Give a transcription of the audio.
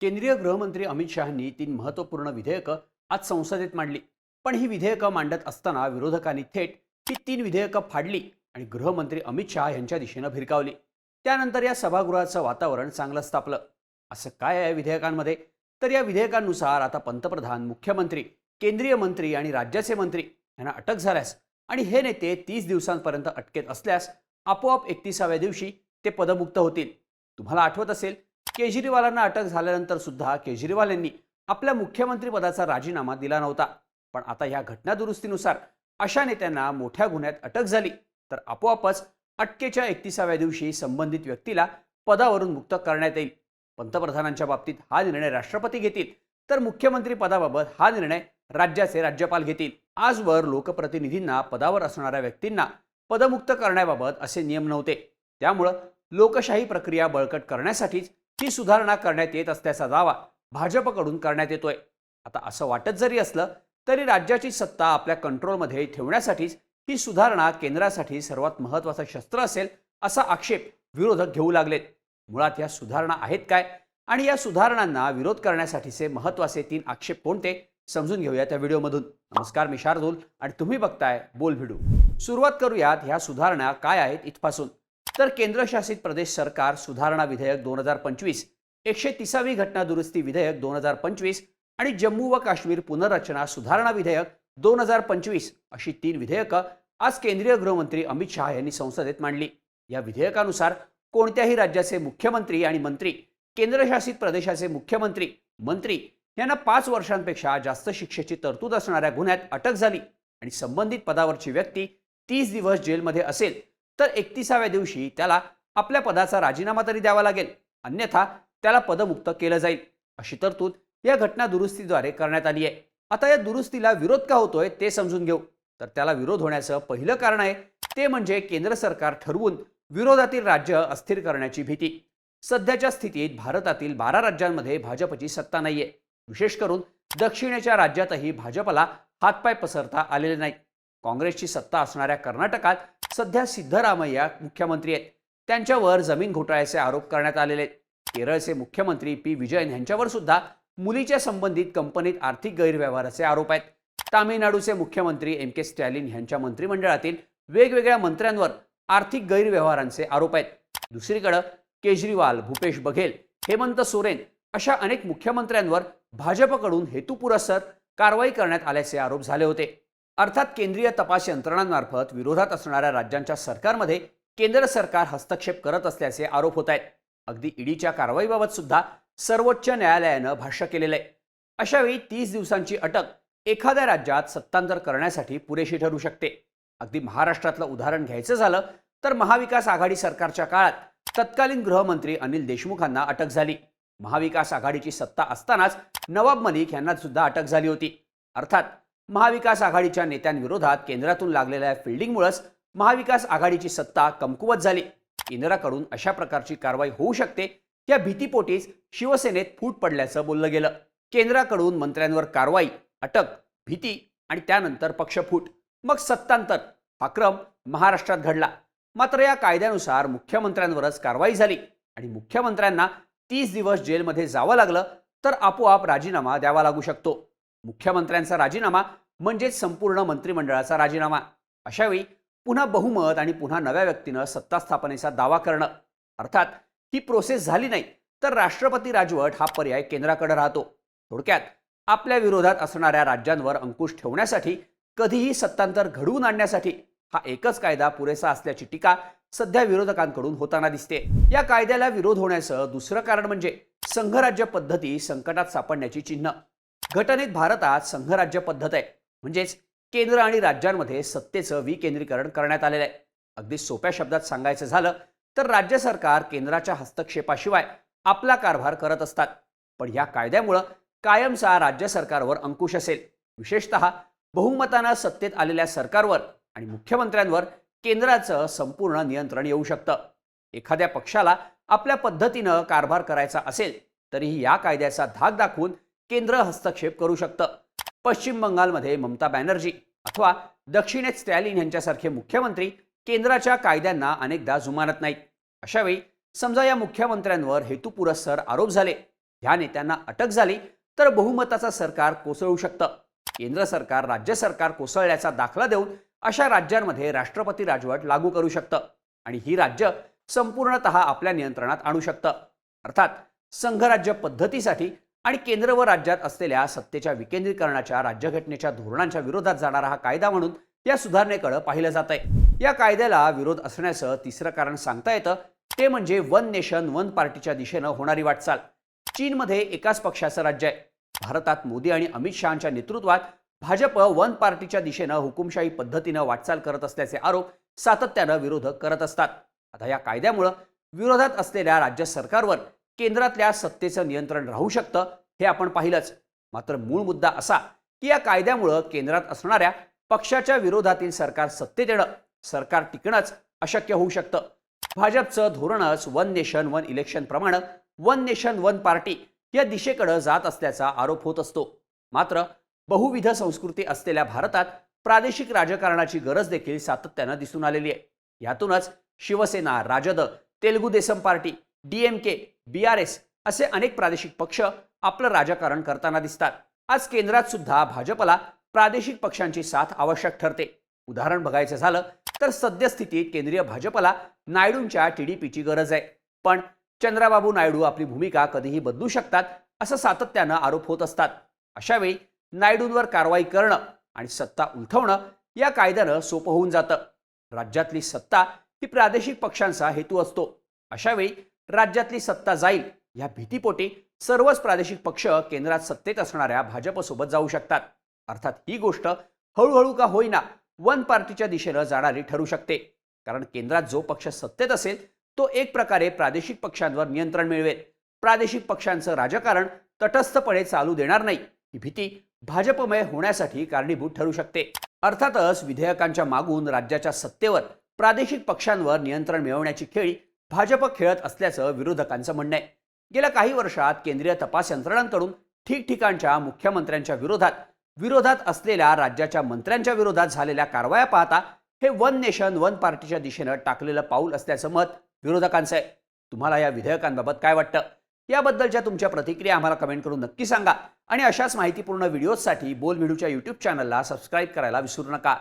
केंद्रीय गृहमंत्री अमित शहानी तीन महत्त्वपूर्ण विधेयकं आज संसदेत मांडली. पण ही विधेयकं मांडत असताना विरोधकांनी थेट ही तीन विधेयकं फाडली आणि गृहमंत्री अमित शहा यांच्या दिशेनं भिरकावली. त्यानंतर या सभागृहाचं वातावरण चांगलंच तापलं असं काय आहे विधेयकांमध्ये? तर या विधेयकांनुसार आता पंतप्रधान मुख्यमंत्री केंद्रीय मंत्री आणि राज्याचे मंत्री यांना अटक झाल्यास आणि हे नेते तीस दिवसांपर्यंत अटकेत असल्यास आपोआप एकतीसाव्या दिवशी ते पदमुक्त होतील. तुम्हाला आठवत असेल केजरीवालांना अटक झाल्यानंतर सुद्धा केजरीवाल यांनी आपल्या मुख्यमंत्रीपदाचा राजीनामा दिला नव्हता. पण आता या घटनादुरुस्तीनुसार अशा नेत्यांना मोठ्या गुन्ह्यात अटक झाली. तर आपोआपच अटकेच्या एकतीसाव्या दिवशी संबंधित व्यक्तीला पदावरून मुक्त करण्यात येईल. पंतप्रधानांच्या बाबतीत हा निर्णय राष्ट्रपती घेतील. तर मुख्यमंत्री पदाबाबत हा निर्णय राज्याचे राज्यपाल घेतील. आजवर लोकप्रतिनिधींना पदावर असणाऱ्या व्यक्तींना पदमुक्त करण्याबाबत असे नियम नव्हते. त्यामुळं लोकशाही प्रक्रिया बळकट करण्यासाठीच ही सुधारणा करण्यात येत असल्याचा दावा भाजपकडून करण्यात येतोय. आता असं वाटत जरी असलं तरी राज्याची सत्ता आपल्या कंट्रोलमध्ये ठेवण्यासाठीच ही सुधारणा केंद्रासाठी सर्वात महत्वाचं शस्त्र असेल असा आक्षेप विरोधक घेऊ लागलेत. मुळात या सुधारणा आहेत काय? आणि या सुधारणांना विरोध करण्यासाठीचे महत्त्वाचे तीन आक्षेप कोणते? समजून घेऊया त्या व्हिडिओमधून. नमस्कार मी शार्दूल आणि तुम्ही बघताय बोल व्हिडिओ सुरुवात करूयात ह्या सुधारणा काय आहेत इथपासून. तर केंद्रशासित प्रदेश सरकार सुधारणा विधेयक दोन हजार पंचवीस एकशे तिसावी घटना दुरुस्ती विधेयक दोन हजार पंचवीस आणि जम्मू व काश्मीर पुनर्रचना सुधारणा विधेयक दोन हजार पंचवीस अशी तीन विधेयकं आज केंद्रीय गृहमंत्री अमित शहा यांनी संसदेत मांडली. या विधेयकानुसार कोणत्याही राज्याचे मुख्यमंत्री आणि मंत्री केंद्रशासित प्रदेशाचे मुख्यमंत्री मंत्री यांना पाच वर्षांपेक्षा जास्त शिक्षेची तरतूद असणाऱ्या गुन्ह्यात अटक झाली आणि संबंधित पदावरची व्यक्ती तीस दिवस जेलमध्ये असेल तर एकतीसाव्या दिवशी त्याला आपल्या पदाचा राजीनामा तरी द्यावा लागेल. अन्यथा त्याला पदमुक्त केलं जाईल. अशी तरतूद या घटना दुरुस्तीद्वारे करण्यात आली आहे. आता या दुरुस्तीला विरोध का होतोय ते समजून घेऊ. तर त्याला विरोध होण्याचं पहिलं कारण आहे ते म्हणजे केंद्र सरकार ठरवून विरोधातील राज्य अस्थिर करण्याची भीती. सध्याच्या स्थितीत भारतातील बारा राज्यांमध्ये भाजपची सत्ता नाहीये. विशेष करून दक्षिणेच्या राज्यातही भाजपला हातपाय पसरता आलेले नाही काँग्रेसची सत्ता असणाऱ्या कर्नाटकात सध्या सिद्धरामय्या मुख्यमंत्री आहेत. त्यांच्यावर जमीन घोटाळ्याचे आरोप करण्यात आलेले आहेत. केरळचे मुख्यमंत्री पी. विजयन यांच्यावर सुद्धा मुलीच्या संबंधित कंपनीत आर्थिक गैरव्यवहाराचे आरोप आहेत. तामिळनाडूचे मुख्यमंत्री एम. के. स्टॅलिन यांच्या मंत्रिमंडळातील वेगवेगळ्या मंत्र्यांवर आर्थिक गैरव्यवहारांचे आरोप आहेत. दुसरीकडे केजरीवाल भूपेश बघेल हेमंत सोरेन अशा अनेक मुख्यमंत्र्यांवर भाजपकडून हेतुपुरस्सर कारवाई करण्यात आल्याचे आरोप झाले होते. अर्थात केंद्रीय तपास यंत्रणांमार्फत विरोधात असणाऱ्या राज्यांच्या सरकारमध्ये केंद्र सरकार हस्तक्षेप करत असल्याचे आरोप होत आहेत. अगदी ईडीच्या कारवाईबाबत सुद्धा सर्वोच्च न्यायालयानं भाष्य केलेलं आहे. अशावेळी तीस दिवसांची अटक एखाद्या राज्यात सत्तांतर करण्यासाठी पुरेशी ठरू शकते. अगदी महाराष्ट्रातलं उदाहरण घ्यायचं झालं तर महाविकास आघाडी सरकारच्या काळात तत्कालीन गृहमंत्री अनिल देशमुखांना अटक झाली. महाविकास आघाडीची सत्ता असतानाच नवाब मलिक यांना सुद्धा अटक झाली होती. अर्थात महाविकास आघाडीच्या नेत्यांविरोधात केंद्रातून लागलेल्या फिल्डिंगमुळेच महाविकास आघाडीची सत्ता कमकुवत झाली. केंद्राकडून अशा प्रकारची कारवाई होऊ शकते या भीतीपोटीच शिवसेनेत फूट पडल्याचं बोललं गेलं. केंद्राकडून मंत्र्यांवर कारवाई अटक भीती आणि त्यानंतर पक्षफूट. मग सत्तांतर हा क्रम महाराष्ट्रात घडला. मात्र या कायद्यानुसार मुख्यमंत्र्यांवरच कारवाई झाली आणि मुख्यमंत्र्यांना तीस दिवस जेलमध्ये जावं लागलं तर आपोआप राजीनामा द्यावा लागू शकतो. मुख्यमंत्र्यांचा राजीनामा म्हणजेच संपूर्ण मंत्रिमंडळाचा राजीनामा. अशावेळी पुन्हा बहुमत आणि पुन्हा नव्या व्यक्तीनं सत्ता स्थापनेचा दावा करणं. अर्थात ही प्रोसेस झाली नाही तर राष्ट्रपती राजवट हा पर्याय केंद्राकडे राहतो. थोडक्यात आपल्या विरोधात असणाऱ्या राज्यांवर अंकुश ठेवण्यासाठी कधीही सत्तांतर घडवून आणण्यासाठी हा एकच कायदा पुरेसा असल्याची टीका सध्या विरोधकांकडून होताना दिसते. या कायद्याला विरोध होण्याचं दुसरं कारण म्हणजे संघराज्य पद्धती संकटात सापडण्याची चिन्ह. घटनेत भारतात संघराज्य पद्धत आहे. म्हणजेच केंद्र आणि राज्यांमध्ये सत्तेचं विकेंद्रीकरण करण्यात आलेलं आहे. अगदी सोप्या शब्दात सांगायचं झालं तर राज्य सरकार केंद्राच्या हस्तक्षेपाशिवाय आपला कारभार करत असतात. पण या कायद्यामुळं कायमचा राज्य सरकारवर अंकुश असेल. विशेषतः बहुमतानं सत्तेत आलेल्या सरकारवर आणि मुख्यमंत्र्यांवर केंद्राचं संपूर्ण नियंत्रण येऊ शकतं. एखाद्या पक्षाला आपल्या पद्धतीनं कारभार करायचा असेल तरीही या कायद्याचा धाक दाखवून केंद्र हस्तक्षेप करू शकतं. पश्चिम बंगालमध्ये ममता बॅनर्जी अथवा दक्षिणेत स्टॅलिन यांच्यासारखे मुख्यमंत्री केंद्राच्या कायद्यांना अनेकदा जुमानत नाहीत. अशावेळी समजा या मुख्यमंत्र्यांवर हेतुपुरस्सर आरोप झाले. ह्या नेत्यांना अटक झाली तर बहुमताचं सरकार कोसळू शकतं. केंद्र सरकार राज्य सरकार कोसळल्याचा दाखला देऊन अशा राज्यांमध्ये राष्ट्रपती राजवट लागू करू शकतं आणि ही राज्य संपूर्णतः आपल्या नियंत्रणात आणू शकतं. अर्थात संघराज्य पद्धतीसाठी आणि केंद्र व राज्यात असलेल्या सत्तेच्या विकेंद्रीकरणाच्या राज्यघटनेच्या धोरणांच्या विरोधात जाणारा हा कायदा म्हणून या सुधारणेकडे पाहिलं जात आहे. या कायद्याला विरोध असण्याचं तिसरं कारण सांगता येतं. ते म्हणजे वन नेशन वन पार्टीच्या दिशेनं होणारी वाटचाल. चीनमध्ये एकाच पक्षाचं राज्य आहे. भारतात मोदी आणि अमित शहाच्या नेतृत्वात भाजप वन पार्टीच्या दिशेनं हुकुमशाही पद्धतीनं वाटचाल करत असल्याचे आरोप सातत्यानं विरोधक करत असतात. आता या कायद्यामुळं विरोधात असलेल्या राज्य सरकारवर केंद्रातल्या सत्तेचं नियंत्रण राहू शकतं हे आपण पाहिलंच. मात्र मूळ मुद्दा असा की या कायद्यामुळं केंद्रात असणाऱ्या पक्षाच्या विरोधातील सरकार सत्तेत येणं सरकार टिकणंच अशक्य होऊ शकतं. भाजपचं धोरणच वन नेशन वन इलेक्शन प्रमाणे वन नेशन वन पार्टी या दिशेकडे जात असल्याचा आरोप होत असतो. मात्र बहुविध संस्कृती असलेल्या भारतात प्रादेशिक राजकारणाची गरज देखील सातत्यानं दिसून आलेली आहे. यातूनच Shivsena Rajad Telugu Desam party DMK B R S असे अनेक प्रादेशिक पक्ष आपलं राजकारण करताना दिसतात. आज केंद्रात सुद्धा भाजपला प्रादेशिक पक्षांची साथ आवश्यक ठरते. उदाहरण बघायचं झालं तर सद्यस्थितीत केंद्रीय भाजपला नायडूंच्या टीडीपीची गरज आहे. पण चंद्राबाबू नायडू आपली भूमिका कधीही बदलू शकतात असं सातत्यानं आरोप होत असतात. अशावेळी नायडूंवर कारवाई करणं आणि सत्ता उलथवणं या कायद्यानं सोपं होऊन जातं. राज्यातली सत्ता ही प्रादेशिक पक्षांचा हेतू असतो. अशावेळी राज्यातली सत्ता जाईल या भीतीपोटी सर्वच प्रादेशिक पक्ष केंद्रात सत्तेत असणाऱ्या भाजपसोबत जाऊ शकतात. अर्थात ही गोष्ट हळूहळू का होईना वन पार्टीच्या दिशेनं जाणारी ठरू शकते. कारण केंद्रात जो पक्ष सत्तेत असेल तो एक प्रकारे प्रादेशिक पक्षांवर नियंत्रण मिळवेल. प्रादेशिक पक्षांचं राजकारण तटस्थपणे चालू देणार नाही. ही भीती भाजपमय होण्यासाठी कारणीभूत ठरू शकते. अर्थातच विधेयकांच्या मागून राज्याच्या सत्तेवर प्रादेशिक पक्षांवर नियंत्रण मिळवण्याची खेळी भाजप खेळत असल्याचं विरोधकांचं म्हणणं आहे. गेल्या काही वर्षात केंद्रीय तपास यंत्रणांकडून ठिकठिकाणच्या मुख्यमंत्र्यांच्या विरोधात विरोधात असलेल्या राज्याच्या मंत्र्यांच्या विरोधात झालेल्या कारवाया पाहता हे वन नेशन वन पार्टीच्या दिशेनं टाकलेलं पाऊल असल्याचं मत विरोधकांचं आहे. तुम्हाला या विधेयकांबाबत काय वाटतं? याबद्दलच्या तुमच्या प्रतिक्रिया आम्हाला कमेंट करून नक्की सांगा. आणि अशाच माहितीपूर्ण व्हिडिओजसाठी बोल व्हिडिओच्या यूट्यूब चॅनलला सबस्क्राईब करायला विसरू नका.